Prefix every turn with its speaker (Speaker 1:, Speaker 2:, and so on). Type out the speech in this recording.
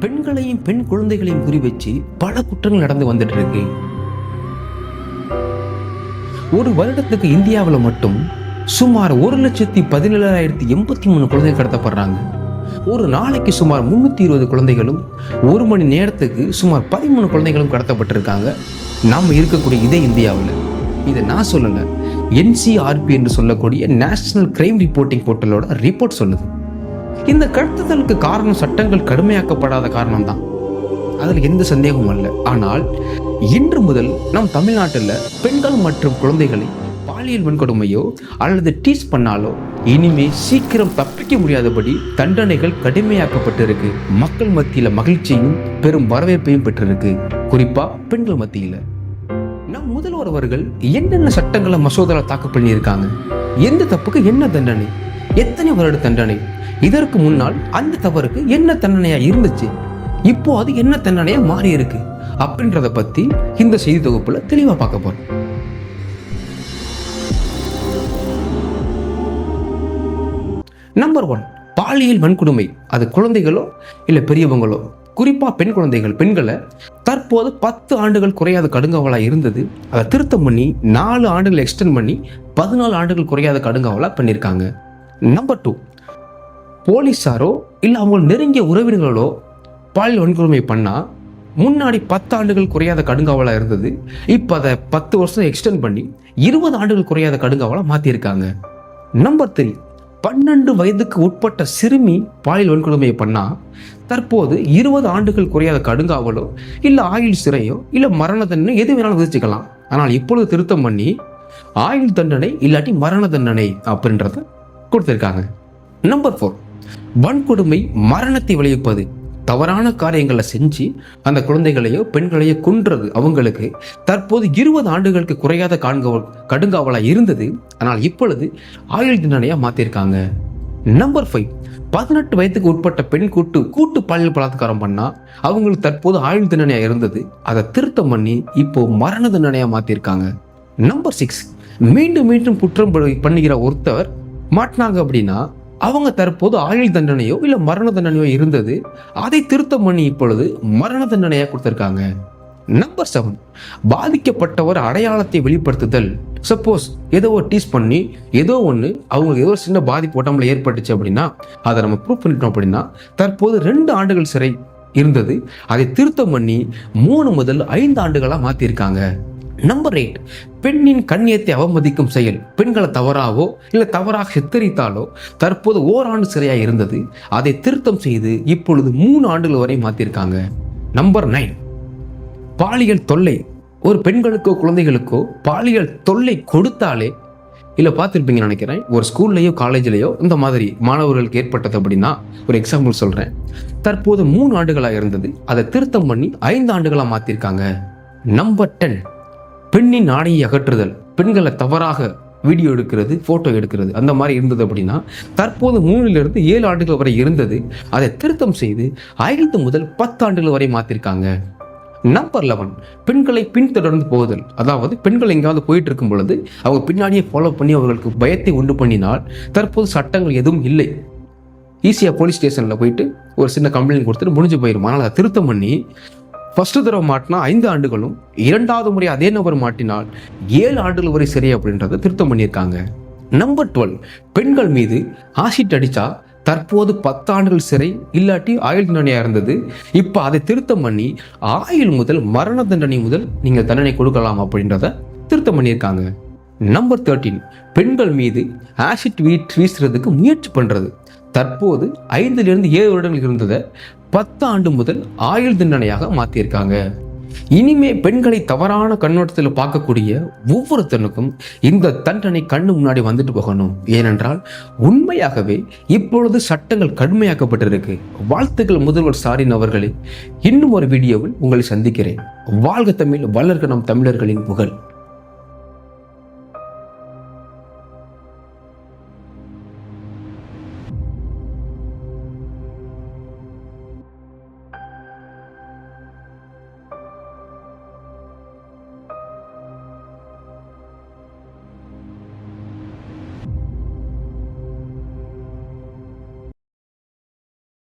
Speaker 1: பெண்களையும் பெண் குழந்தைகளையும் குறி வச்சு பல குற்றங்கள் நடந்து வந்துட்டு இருக்கு ஒரு வருடத்துக்கு இந்தியாவில் மட்டும் சுமார் ஒரு லட்சத்தி பதினேழாயிரத்தி எண்பத்தி மூணு குழந்தைகள் கடத்தப்படுறாங்க. ஒரு நாளைக்கு சுமார் முன்னூத்தி இருபது குழந்தைகளும் ஒரு மணி நேரத்துக்கு சுமார் பதிமூணு குழந்தைகளும் கடத்தப்பட்டிருக்காங்க. நாம் இருக்கக்கூடிய இதே இந்தியாவில். இதை நான் சொல்லலை என்சிஆர்பி என்று சொல்லக்கூடிய நேஷனல் கிரைம் ரிப்போர்ட்டிங் போர்ட்டலோட ரிப்போர்ட் சொல்லுது. இந்த கடத்துதலுக்கு காரணம் சட்டங்கள் கடுமையாக்கப்படாத காரணம் தான் அதில் எந்த சந்தேகமும் அல்ல. ஆனால் இன்று முதல் நம் தமிழ்நாட்டில் பெண்கள் மற்றும் குழந்தைகளை பாலியல் வன்கொடுமையோ அல்லது டீஸ் பண்ணாலோ இனிமே சீக்கிரம் தப்பிக்க முடியாதபடி தண்டனைகள் கடுமையாக்கப்பட்டிருக்கு. மக்கள் மத்தியில மகிழ்ச்சியும் பெரும் வரவேற்பையும் பெற்றிருக்கு. குறிப்பா பெண்கள் மத்தியில. நம் முதல்வர் அவர்கள் என்னென்ன சட்டங்களை மசோதாவில் தாக்கல் பண்ணியிருக்காங்க? எந்த தப்புக்கு என்ன தண்டனை? எத்தனை வருட தண்டனை? இதற்கு முன்னால் அந்த தவறுக்கு என்ன தண்டனையா இருந்துச்சு? இப்போ அது என்ன தண்டனையா மாறி இருக்கு? அப்படின்றத பத்தி இந்த செய்தி தொகுப்புல தெளிவா பார்க்க போறோம். நம்பர் ஒன் பாலியல் வன்கொடுமை. அது குழந்தைகளோ இல்லை பெரியவங்களோ? குறிப்பாக பெண் குழந்தைகள் பெண்களை தற்போது பத்து ஆண்டுகள் குறையாத கடுங்காவலாக இருந்தது. அதை திருத்தம் பண்ணி நாலு ஆண்டுகள் எக்ஸ்டெண்ட் பண்ணி பதினாலு ஆண்டுகள் குறையாத கடுங்காவலாக பண்ணியிருக்காங்க. நம்பர் டூ போலீஸாரோ இல்லை அவங்க நெருங்கிய உறவினர்களோ பாலியல் வன்கொடுமை பண்ணால் முன்னாடி பத்து ஆண்டுகள் குறையாத கடுங்காவலாக இருந்தது. இப்போ அதை பத்து வருஷம் எக்ஸ்டெண்ட் பண்ணி இருபது ஆண்டுகள் குறையாத கடுங்காவலாக மாற்றியிருக்காங்க நம்பர் த்ரீ பன்னெண்டு வயதுக்கு உட்பட்ட சிறுமி பாலியல் வன்கொடுமையை பண்ணால் தற்போது இருபது ஆண்டுகள் குறையாத கடுங்காவலோ இல்லை ஆயுள் சிறையோ இல்லை மரண தண்டனை எது வேணாலும் விதிச்சுக்கலாம். ஆனால் இப்பொழுது திருத்தம் பண்ணி ஆயுள் தண்டனை இல்லாட்டி மரண தண்டனை அப்படின்றத கொடுத்துருக்காங்க. நம்பர் ஃபோர் வன்கொடுமை மரணத்தை விளைவிப்பது. தவறான காரியங்களை செஞ்சு அந்த குழந்தைகளையோ பெண்களையோ கொன்றது அவங்களுக்கு. தற்போது இருபது ஆண்டுகளுக்கு குறையாத காண்க கடுங்காவலாக இருந்தது. ஆனால் இப்பொழுது ஆயுள் தண்டனையாக மாற்றிருக்காங்க நம்பர் ஃபைவ் பதினெட்டு வயதுக்கு உட்பட்ட பெண் கூட்டு கூட்டு பாலியல் பலாத்காரம் பண்ணால் அவங்களுக்கு தற்போது ஆயுள் தண்டனையாக இருந்தது. அதை திருத்தம் பண்ணி இப்போ மரண தண்டனையாக மாற்றிருக்காங்க நம்பர் சிக்ஸ் மீண்டும் மீண்டும் குற்றம் பண்ணுகிற ஒருத்தர் மாட்டினாங்க அப்படின்னா அவங்க தற்போது ஆயுள் தண்டனையோ இல்லை மரண தண்டனையோ இருந்தது. அதை திருத்தம் பண்ணி இப்பொழுது மரண தண்டனையாக கொடுத்துருக்காங்க. நம்பர் செவன் பாதிக்கப்பட்டவர் அடையாளத்தை வெளிப்படுத்துதல். சப்போஸ் ஏதோ ஒரு டீஸ் பண்ணி ஏதோ ஒன்று அவங்களுக்கு ஏதோ ஒரு சின்ன பாதிப்பு உடம்புல ஏற்பட்டுச்சு அப்படின்னா அதை நம்ம ப்ரூவ் பண்ணிட்டோம் அப்படின்னா தற்போது ரெண்டு ஆண்டுகள் சிறை இருந்தது. அதை திருத்தம் பண்ணி மூணு முதல் ஐந்து ஆண்டுகளாக மாற்றிருக்காங்க நம்பர் எயிட் பெண்ணின் கண்ணியத்தை அவமதிக்கும் செயல். பெண்களை தவறாவோ இல்லை தவறாக சித்தரித்தாலோ தற்போது ஓராண்டு சிறையாக இருந்தது. அதை திருத்தம் செய்து இப்பொழுது மூணு ஆண்டுகள் வரை மாற்றிருக்காங்க நம்பர் நைன் பாலியல் தொல்லை. ஒரு பெண்களுக்கோ குழந்தைகளுக்கோ பாலியல் தொல்லை கொடுத்தாலே இல்லை பார்த்துருப்பீங்கன்னு நினைக்கிறேன் ஒரு ஸ்கூல்லையோ காலேஜ்லேயோ இந்த மாதிரி மாணவர்களுக்கு ஏற்பட்டது அப்படின்னா ஒரு எக்ஸாம்பிள் சொல்கிறேன் தற்போது மூணு ஆண்டுகளாக இருந்தது. அதை திருத்தம் பண்ணி ஐந்து ஆண்டுகளாக மாற்றிருக்காங்க நம்பர் டென் பெண்ணின் ஆடையை அகற்றுதல். பெண்களை தவறாக வீடியோ எடுக்கிறது ஃபோட்டோ எடுக்கிறது. அந்த மாதிரி இருந்தது அப்படின்னா தற்போது மூணிலிருந்து ஏழு ஆண்டுகள் வரை இருந்தது. அதை திருத்தம் செய்து ஐந்து முதல் பத்து ஆண்டுகள் வரை மாற்றிருக்காங்க நம்பர் லெவன் பெண்களை பின்தொடர்ந்து போகுதல் அதாவது பெண்கள் எங்கேயாவது போயிட்டு இருக்கும் பொழுது அவங்க பின்னாடியே ஃபாலோ பண்ணி அவர்களுக்கு பயத்தை உண்டு பண்ணினால் தற்போது சட்டங்கள் எதுவும் இல்லை. ஈஸியாக போலீஸ் ஸ்டேஷனில் போயிட்டு ஒரு சின்ன கம்ப்ளைண்ட் கொடுத்துட்டு முடிஞ்சு போயிடும் ஆனால் அதை திருத்தம் பண்ணி ஃபர்ஸ்ட் தடவை மாட்டினா ஐந்து ஆண்டுகளும் இரண்டாவது முறை அதே நபர் மாட்டினால் ஏழு ஆண்டுகள் வரை சரி அப்படின்றத திருத்தம் பண்ணியிருக்காங்க. நம்பர் டுவெல் பெண்கள் மீது ஆசிட் அடித்தா தற்போது பத்து ஆண்டுகள் சிறை இல்லாட்டி ஆயுள் தண்டனையாக இருந்தது. இப்போ அதை திருத்தம் பண்ணி ஆயுள் முதல் மரண தண்டனை முதல் நீங்கள் தண்டனை கொடுக்கலாம் அப்படின்றத திருத்தம் பண்ணியிருக்காங்க. நம்பர் தேர்ட்டீன் பெண்கள் மீது ஆசிட் வீட் வீசுறதுக்கு முயற்சி பண்ணுறது தற்போது ஐந்துலேருந்து ஏழு வருடங்கள் இருந்ததை பத்து ஆண்டு முதல் ஆயுள் தண்டனையாக மாற்றியிருக்காங்க இனிமே பெண்களை தவறான கண்ணோட்டத்தில் பார்க்கக்கூடிய ஒவ்வொருத்தனுக்கும் இந்த தண்டனை கண்ணு முன்னாடி வந்துட்டு போகணும். ஏனென்றால் உண்மையாகவே இப்பொழுது சட்டங்கள் கடுமையாக்கப்பட்டிருக்கு. வாழ்த்துக்கள் முதல்வர் சாரின் அவர்களே. இன்னும் ஒரு வீடியோவில் உங்களை சந்திக்கிறேன். வாழ்க தமிழ் வளர்க நம் தமிழர்களின் புகழ்